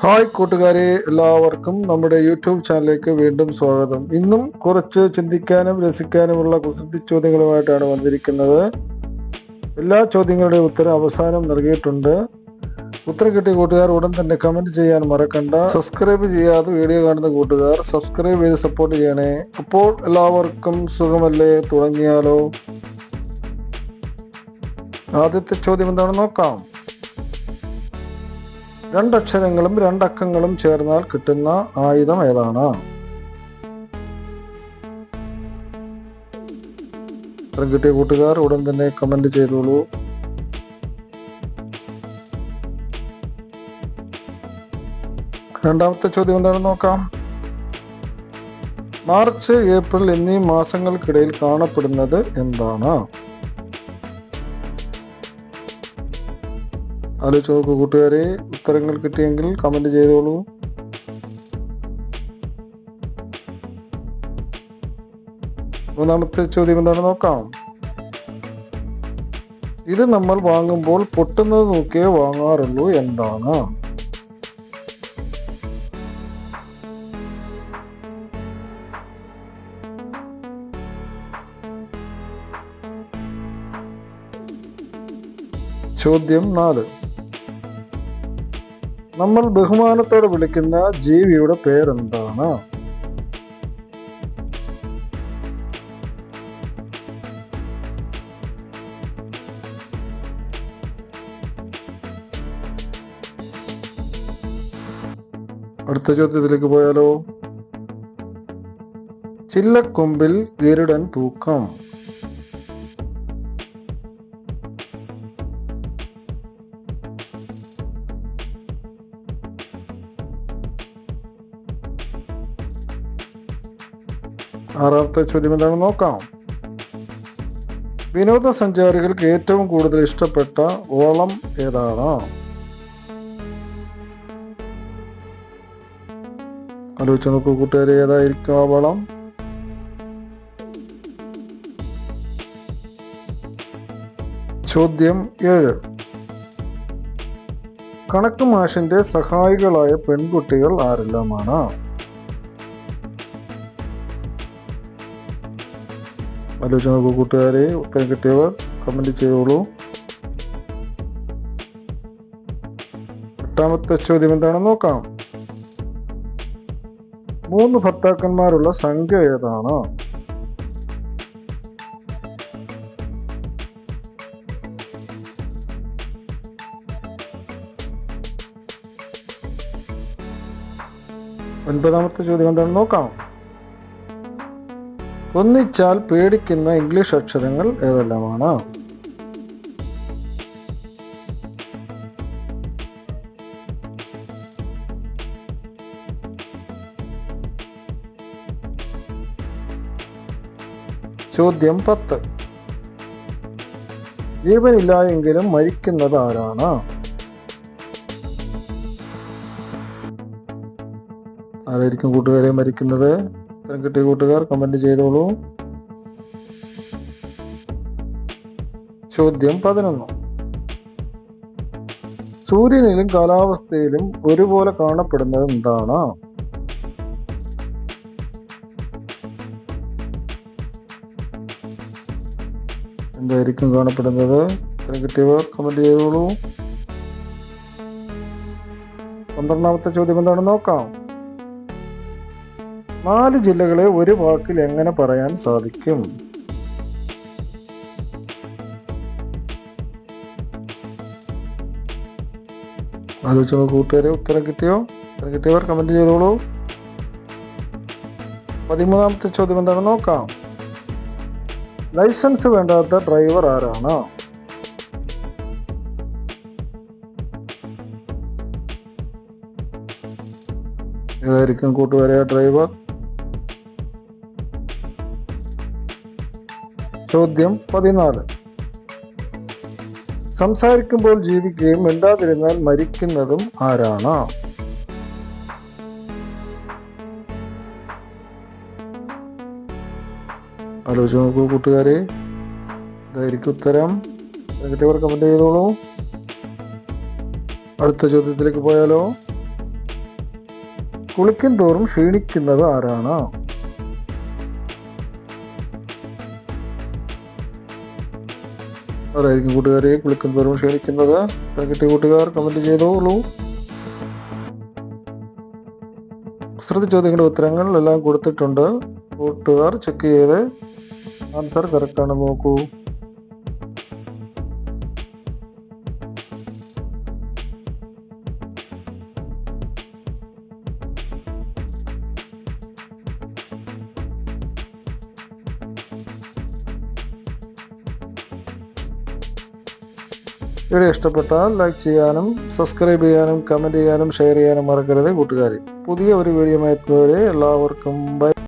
Hi കൂട്ടുകാരെ എല്ലാവർക്കും നമ്മുടെ യൂട്യൂബ് ചാനലിലേക്ക് വീണ്ടും സ്വാഗതം. ഇന്നും കുറച്ച് ചിന്തിക്കാനും രസിക്കാനുമുള്ള കുസൃതി ചോദ്യങ്ങളുമായിട്ടാണ് വന്നിരിക്കുന്നത്. എല്ലാ ചോദ്യങ്ങളുടെയും ഉത്തരം അവസാനം നൽകിയിട്ടുണ്ട്. ഉത്തരം കിട്ടിയ കൂട്ടുകാർ ഉടൻ തന്നെ കമന്റ് ചെയ്യാൻ മറക്കണ്ട. സബ്സ്ക്രൈബ് ചെയ്യാതെ വീഡിയോ കാണുന്ന കൂട്ടുകാർ സബ്സ്ക്രൈബ് ചെയ്ത് സപ്പോർട്ട് ചെയ്യണേ. അപ്പോൾ എല്ലാവർക്കും സുഖമല്ലേ? തുടങ്ങിയാലോ? ആദ്യത്തെ ചോദ്യം എന്താണെന്ന് നോക്കാം. രണ്ടക്ഷരങ്ങളും രണ്ടക്കങ്ങളും ചേർന്നാൽ കിട്ടുന്ന ആയുധം ഏതാണ്? ഉത്തരം കിട്ടിയ കൂട്ടുകാർ ഉടൻ തന്നെ കമന്റ് ചെയ്തോളൂ. രണ്ടാമത്തെ ചോദ്യം എന്താണെന്ന് നോക്കാം. മാർച്ച് ഏപ്രിൽ എന്നീ മാസങ്ങൾക്കിടയിൽ കാണപ്പെടുന്നത് എന്താണ്? ആലോചിച്ച് നോക്കൂ കൂട്ടുകാരെ. ഉത്തരങ്ങൾ കിട്ടിയെങ്കിൽ കമന്റ് ചെയ്തോളൂ. മൂന്നാമത്തെ ചോദ്യം എന്താണ് നോക്കാം. ഇത് നമ്മൾ വാങ്ങുമ്പോൾ പൊട്ടുന്നത് നോക്കിയേ വാങ്ങാറുള്ളൂ എന്താണ്? ചോദ്യം നാല്. നമ്മൾ ബഹുമാനത്തോടെ വിളിക്കുന്ന ജീവിയുടെ പേരെന്താണ്? അടുത്ത ചോദ്യത്തിലേക്ക് പോയാലോ? ചില്ലക്കൊമ്പിൽ ഗരുഡൻ തൂക്കം. ആറാമത്തെ ചോദ്യം എന്താണെന്ന് നോക്കാം. വിനോദസഞ്ചാരികൾക്ക് ഏറ്റവും കൂടുതൽ ഇഷ്ടപ്പെട്ട ഓളം ഏതാണ്? ആലോചിച്ച് നോക്കൂ കൂട്ടുകാരെ ഏതായിരിക്കും ആ വളം ചോദ്യം ഏഴ്. കണക്ക് മാഷിന്റെ സഹായികളായ പെൺകുട്ടികൾ ആരെല്ലാമാണ്? ആലോചിച്ച് നോക്കൂ കൂട്ടുകാരെ ഉത്തരം കിട്ടിയവർ കമന്റ് ചെയ്തോളൂ. എട്ടാമത്തെ ചോദ്യം എന്താണെന്ന് നോക്കാം. മൂന്ന് ഭർത്താക്കന്മാരുള്ള സംഖ്യ ഏതാണ്? ഒൻപതാമത്തെ ചോദ്യം എന്താണെന്ന് നോക്കാം. ഒന്നിച്ചാൽ പേടിക്കുന്ന ഇംഗ്ലീഷ് അക്ഷരങ്ങൾ ഏതെല്ലാമാണ്? ചോദ്യം പത്ത്. ജീവനില്ല എങ്കിലും മരിക്കുന്നത് ആരാണ്? ആരായിരിക്കും കൂട്ടുകാരെ മരിക്കുന്നത്? ഉത്തരം കിട്ടിയ കൂട്ടുകാർ കമന്റ് ചെയ്തോളൂ. ചോദ്യം പതിനൊന്ന്. സൂര്യനിലും കാലാവസ്ഥയിലും ഒരുപോലെ കാണപ്പെടുന്നത് എന്താണ്? എന്തായിരിക്കും കാണപ്പെടുന്നത്? ഉത്തരം കമന്റ് ചെയ്തോളൂ. പന്ത്രണ്ടാമത്തെ ചോദ്യം എന്താണെന്ന് നോക്കാം. നാല് ജില്ലകളെ ഒരു വാക്കിൽ എങ്ങനെ പറയാൻ സാധിക്കും? ആലോചിച്ച് കൂട്ടുകാരെ ഉത്തരം കിട്ടിയോ? ഉത്തരം കിട്ടിയവർ കമന്റ് ചെയ്തോളൂ. പതിമൂന്നാമത്തെ ചോദ്യം എന്താണ്? നോക്കാം. ലൈസൻസ് വേണ്ടാത്ത ഡ്രൈവർ ആരാണ്? ഏതായിരിക്കും കൂട്ടുകാരെ ഡ്രൈവർ? ചോദ്യം പതിനാല്. സംസാരിക്കുമ്പോൾ ജീവിക്കുകയും മിണ്ടാതിരുന്നാൽ മരിക്കുന്നതും ആരാണ്? ആലോചിച്ച് നോക്കൂ കൂട്ടുകാരെ. ഇതായിരിക്കും ഉത്തരം. നെഗറ്റീവ് കമന്റ് ചെയ്തോളൂ. അടുത്ത ചോദ്യത്തിലേക്ക് പോയാലോ? കുളിക്കും തോറും ക്ഷീണിക്കുന്നത് ആരാണ്? ആരായിരിക്കും കൂട്ടുകാരെ വിളിക്കുന്നവരും ക്ഷണിക്കുന്നത്. കിട്ടിയ കൂട്ടുകാർ കമന്റ് ചെയ്തോളൂ. കുസൃതി ചോദ്യങ്ങളുടെ ഉത്തരങ്ങൾ എല്ലാം കൊടുത്തിട്ടുണ്ട്. കൂട്ടുകാർ ചെക്ക് ചെയ്ത് ആൻസർ കറക്റ്റാണ് നോക്കൂ. വീഡിയോ ഇഷ്ടപ്പെട്ടാൽ ലൈക്ക് ചെയ്യാനും സബ്സ്ക്രൈബ് ചെയ്യാനും കമന്റ് ചെയ്യാനും ഷെയർ ചെയ്യാനും മറക്കരുത് കൂട്ടുകാരി. പുതിയ ഒരു വീഡിയോ എത്തുന്നവരെ എല്ലാവർക്കും ബൈ